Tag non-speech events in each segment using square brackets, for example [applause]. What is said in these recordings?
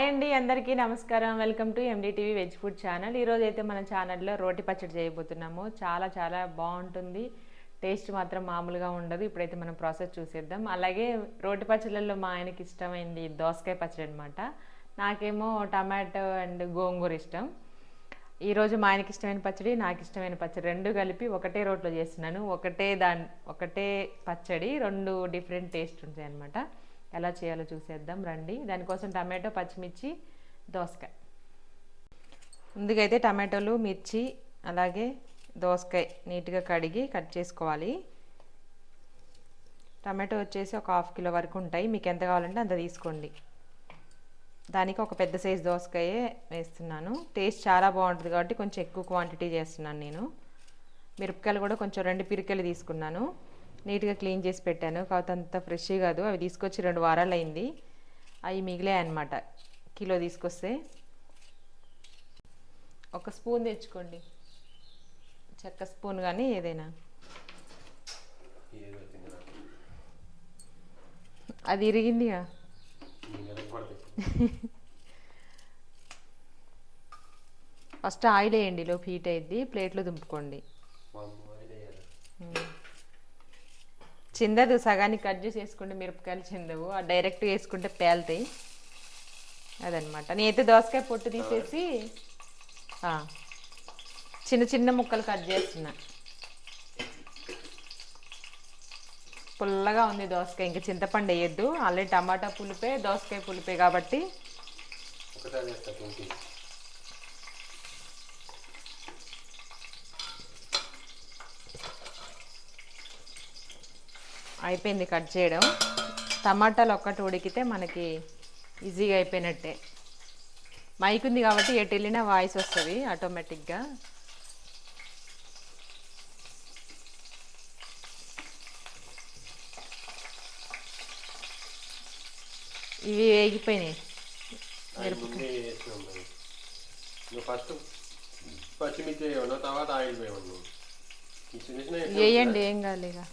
Hi అండి అందరికీ నమస్కారం. Welcome to MDTV veg food channel. ఈరోజు అయితే మన ఛానల్లో రోటి పచ్చడి చేయబోతున్నాము. చాలా చాలా బాగుంటుంది. టేస్ట్ మాత్రం మామూలుగా ఉండదు. ఇప్పుడైతే మనం ప్రాసెస్ చూసేద్దాం. అలాగే రోటి పచ్చళ్ళల్లో మా ఆయనకి ఇష్టమైంది దోసకాయ పచ్చడి అనమాట నాకేమో టమాటో అండ్ గోంగూర ఇష్టం. ఈరోజు మా ఆయనకి ఇష్టమైన పచ్చడి నాకు ఇష్టమైన పచ్చడి రెండు కలిపి ఒకటే రోట్లో చేస్తున్నాను. ఒకటే దాని ఒకటే పచ్చడి రెండు డిఫరెంట్ టేస్ట్ ఉంటాయి అనమాట ఎలా చేయాలో చూసేద్దాం రండి. దానికోసం టమాటో పచ్చిమిర్చి దోసకాయ. ముందుగా అయితే టమాటోలు మిర్చి అలాగే దోసకాయ నీట్గా కడిగి కట్ చేసుకోవాలి. టమాటో వచ్చేసి ఒక హాఫ్ కిలో వరకు ఉంటాయి. మీకు ఎంత కావాలంటే అంత తీసుకోండి. దానికి ఒక పెద్ద సైజ్ దోసకాయ వేస్తున్నాను. టేస్ట్ చాలా బాగుంటుంది కాబట్టి కొంచెం ఎక్కువ క్వాంటిటీ చేస్తున్నాను నేను. మిరపకాయలు కూడా కొంచెం రెండు పిరికలు తీసుకున్నాను. నీట్గా క్లీన్ చేసి పెట్టాను. కాకపోతే అంత ఫ్రెష్ కాదు. అవి తీసుకొచ్చి రెండు వారాలు అయింది అవి మిగిలే అనమాట కిలో తీసుకొస్తే. ఒక స్పూన్ తెచ్చుకోండి. చెక్క స్పూన్ కానీ ఏదైనా. అది ఇరిగిందిగా. [laughs] ఫస్ట్ ఆయిల్ వేయండి. లోపు హీట్ అయ్యిద్ది ప్లేట్లో దుంపుకోండి మా అమ్మ ఆయిల్ వేయాలి. చిందదు సగానికి కట్ చేసి వేసుకుంటే మిరపకాయలు చిందవు. ఆ డైరెక్ట్ వేసుకుంటే పేలుతాయి. అదనమాట నేనైతే దోసకాయ పొట్టు తీసేసి చిన్న చిన్న ముక్కలు కట్ చేస్తున్నా. పుల్లగా ఉంది దోసకాయ. ఇంకా చింతపండు వేయద్దు. ఆల్రెడీ టమాటా పులిపే దోసకాయ పులిపే కాబట్టి ఒకసారి చేస్తా ట్వంటీ అయిపోయింది కట్ చేయడం. టమాటాలు ఒక్కటి ఉడికితే మనకి ఈజీగా అయిపోయినట్టే. మైక్ ఉంది కాబట్టి ఎటు వెళ్ళినా వాయిస్ వస్తుంది ఆటోమేటిక్గా. ఇవి వేగిపోయినాయి. ఫస్ట్ పచ్చిమిర్చి తర్వాత ఆయిల్ వేయండి ఏం కాలేగా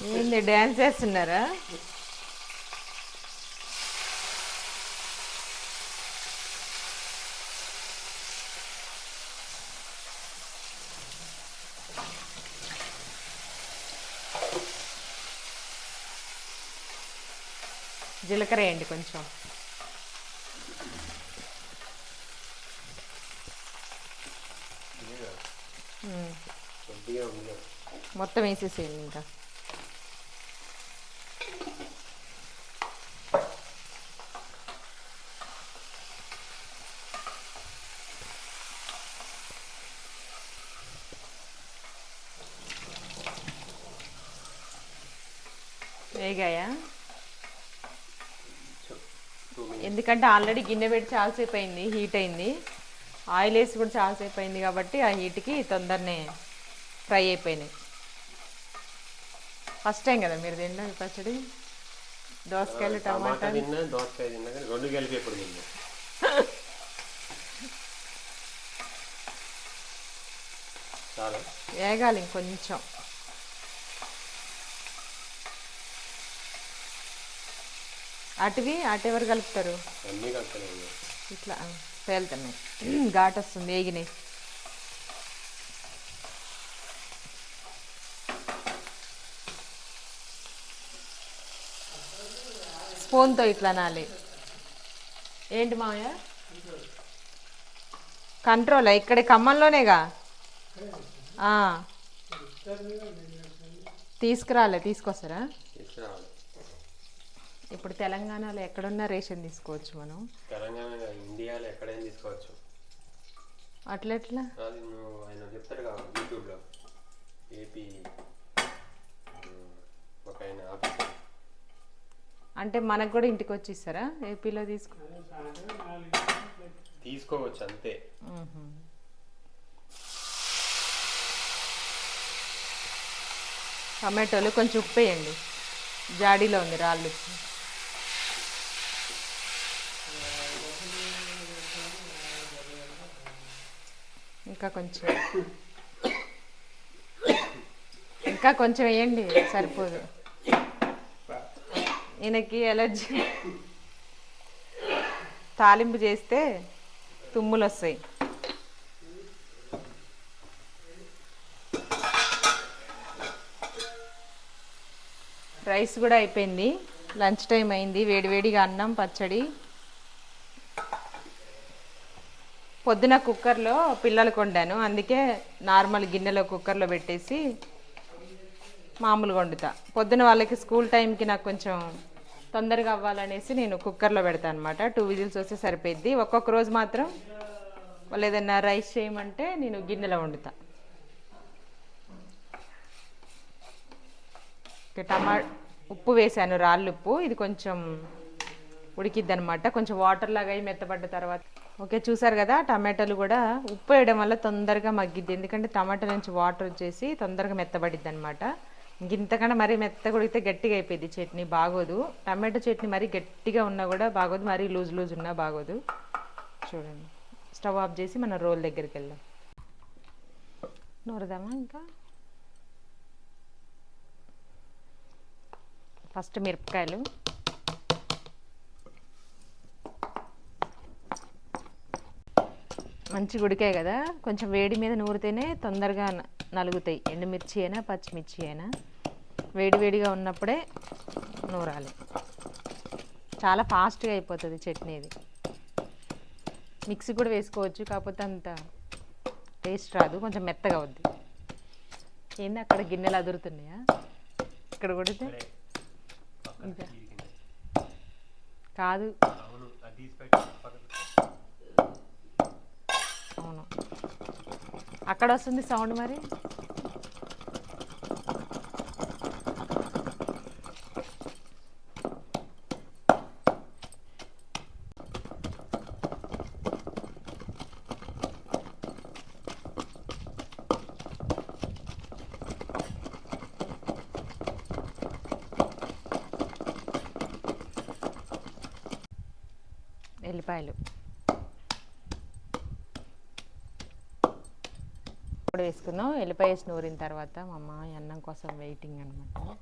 ఏంది డ్యాన్స్ చేస్తున్నారా? జీలకర్ర వేయండి కొంచెం. మొత్తం వేసేసేయండి ఇంకా. వేగాయా? ఎందుకంటే ఆల్రెడీ గిన్నె పెట్టి చాలాసేపు అయింది హీట్ అయింది ఆయిల్ వేసి కూడా చాలాసేపు అయింది కాబట్టి ఆ హీట్కి తొందరనే ఫ్రై అయిపోయినాయి. ఫస్ట్ టైం కదా మీరు తిన్నా ఈ పచ్చడి? దోసకాయలు టమాటా టమాటా తిన్నా దోసకాయ తిన్నా కానీ రెండు కలిపి ఎప్పుడు తిన్నా? [laughs] చాలా. వేగాలి ఇంకొంచెం. అటువి అటు ఎవరు కలుపుతారు? ఇట్లా పేలుతున్నాయి ఘాట్ వస్తుంది వేగినాయి. స్పూన్తో ఇట్లా నాలి. ఏంటి మామయ్య కంట్రోల్? ఇక్కడ ఖమ్మంలోనేగా. తీసుకురాలే తీసుకొస్తారా? ఇప్పుడు తెలంగాణలో ఎక్కడున్నా రేషన్ తీసుకోవచ్చు మనం? తెలంగాణ ఇండియాలో ఎక్కడైనా తీసుకోవచ్చు. అట్లెట్లా అది నువ్వు ఆయన చెప్తాడు కదా యూట్యూబ్లో. ఏపీ ఒక ఆయన ఆఫీసర్ అంటే మనకు కూడా ఇంటికి వచ్చి ఇస్తారా ఏపీలో తీసుకో? తీసుకోవచ్చు అంతే. టమాటోలు కొంచెం ఉప్పు వేయండి. జాడీలో ఉంది రాళ్ళు. ఇంకా కొంచెం. ఇంకా కొంచెం వేయండి సరిపోదు. ఈయనకి ఎలర్జీ. తాలింపు చేస్తే తుమ్ములు వస్తాయి రైస్ కూడా అయిపోయింది. లంచ్ టైం అయింది. వేడివేడిగా అన్నం పచ్చడి. పొద్దున కుక్కర్లో పిల్లలకు వండాను అందుకే నార్మల్ గిన్నెలో కుక్కర్లో పెట్టేసి మామూలుగా వండుతా. పొద్దున వాళ్ళకి స్కూల్ టైంకి నాకు కొంచెం తొందరగా అవ్వాలనేసి నేను కుక్కర్లో పెడతాను అనమాట టూ విజిల్స్ వస్తే సరిపోద్ది ఒక్కొక్క రోజు మాత్రం వాళ్ళు ఏదైనా రైస్ చేయమంటే నేను గిన్నెలో వండుతా. టమా ఉప్పు వేసాను రాళ్ళు ఉప్పు ఇది కొంచెం ఉడికిద్ది అనమాట కొంచెం వాటర్ లాగా అయి మెత్తపడ్డ తర్వాత ఓకే చూసారు కదా టమాటాలు కూడా ఉప్పు వేయడం వల్ల తొందరగా మగ్గిద్ది. ఎందుకంటే టమాటా నుంచి వాటర్ వచ్చేసి తొందరగా మెత్తబడిద్ది అనమాట ఇంతకన్నా మరీ మెత్తగా కొడితే గట్టిగా అయిపోయింది చట్నీ బాగోదు. టమాటో చట్నీ మరీ గట్టిగా ఉన్నా కూడా బాగోదు మరీ లూజ్ లూజ్ ఉన్నా బాగోదు. చూడండి. స్టవ్ ఆఫ్ చేసి మన రోల్ దగ్గరికి వెళ్దాం. నూరదామా ఇంకా? ఫస్ట్ మిరపకాయలు. మంచి ఉడికాయి కదా. కొంచెం వేడి మీద నూరితేనే తొందరగా నలుగుతాయి. ఎండుమిర్చి అయినా పచ్చిమిర్చి అయినా. వేడి వేడిగా ఉన్నప్పుడే నూరాలి. చాలా ఫాస్ట్గా అయిపోతుంది చట్నీ ఇది మిక్సీ కూడా వేసుకోవచ్చు కాకపోతే అంత టేస్ట్ రాదు. కొంచెం మెత్తగా అవుద్ది. ఏంది అక్కడ గిన్నెలు అదురుతున్నాయా? ఇక్కడ కొడితే? ఇంకా. కాదు. అక్కడ వస్తుంది సౌండ్ మరి. ఎల్లిపాయలు ఇప్పుడు వేసుకుందాం వెళ్ళిపోయి వేసి నూరిన తర్వాత మా అమ్మ అన్నం కోసం వెయిటింగ్ అనమాట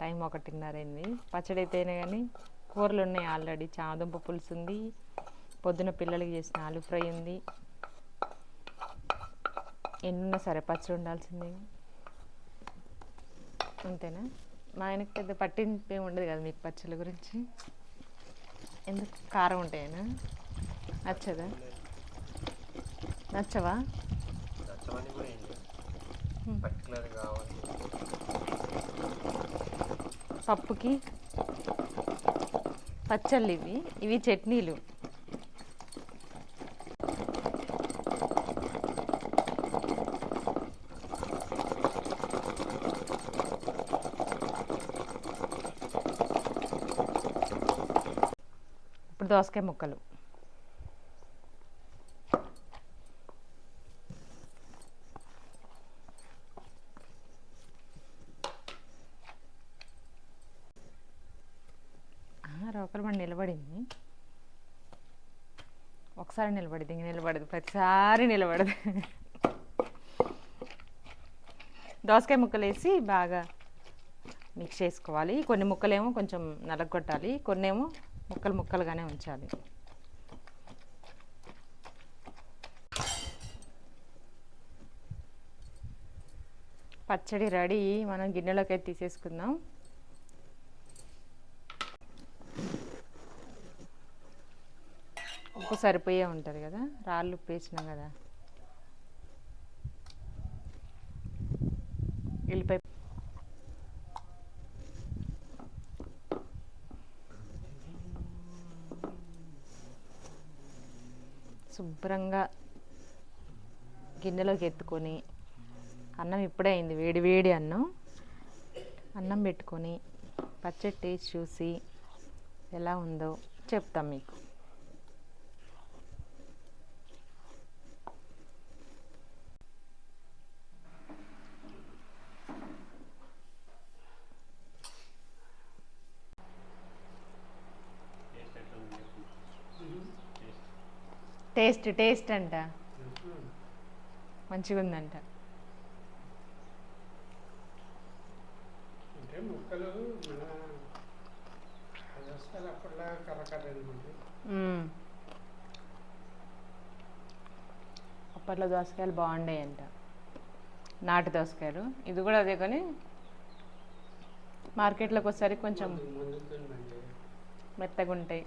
టైం ఒకటిన్నరైంది పచ్చడి అయితేనే కానీ కూరలు ఉన్నాయి ఆల్రెడీ. చాదుంప పులుసు ఉంది. పొద్దున పిల్లలకి చేసిన ఆలు ఫ్రై ఉంది. ఎన్నున్నా సరే పచ్చడి ఉండాల్సిందే. అంతేనా? మా ఆయనకి పెద్ద పట్టింపు ఏమి ఉండదు కదా మీకు పచ్చళ్ళ గురించి. ఎందుకు? కారం ఉంటాయనా నచ్చదా? నచ్చవా? నచ్చమని కూడా ఏం లేదు పర్టికులర్ కావాలి. పప్పుకి పచ్చళ్ళు ఇవి ఇవి చట్నీలు. ఇప్పుడు దోసకాయ ముక్కలు. నిలబడింది. ఒకసారి నిలబడింది ఇంక నిలబడదు ప్రతిసారి నిలబడదు. దోసకాయ ముక్కలు వేసి బాగా మిక్స్ చేసుకోవాలి. కొన్ని ముక్కలేమో కొంచెం నలగొట్టాలి కొన్నేమో ముక్కలు ముక్కలుగానే ఉంచాలి. పచ్చడి రెడీ. మనం గిన్నెలోకి అయితే తీసేసుకుందాం. ఉప్పు సరిపోయే ఉంటుంది కదా? రాళ్ళు ఉప్పు వేసినాం కదా. వెళ్ళిపోయి శుభ్రంగా గిన్నెలోకి ఎత్తుకొని అన్నం ఇప్పుడే అయింది. వేడి వేడి అన్నం. అన్నం పెట్టుకొని పచ్చడి టేస్ట్ చూసి ఎలా ఉందో చెప్తాం మీకు టేస్ట్ ఎట్లుంది చెప్పు. టేస్ట్. టేస్ట్ టేస్ట్ అంట. మంచిగా ఉందంట అంటే దోసకాయలు అప్పట్లో దోసకాయలు బాగుండేయంట. నాటు దోసకాయలు. ఇది కూడా అదే కానీ మార్కెట్లోకి వచ్చేసరికి కొంచెం మెత్తగా ఉంటాయి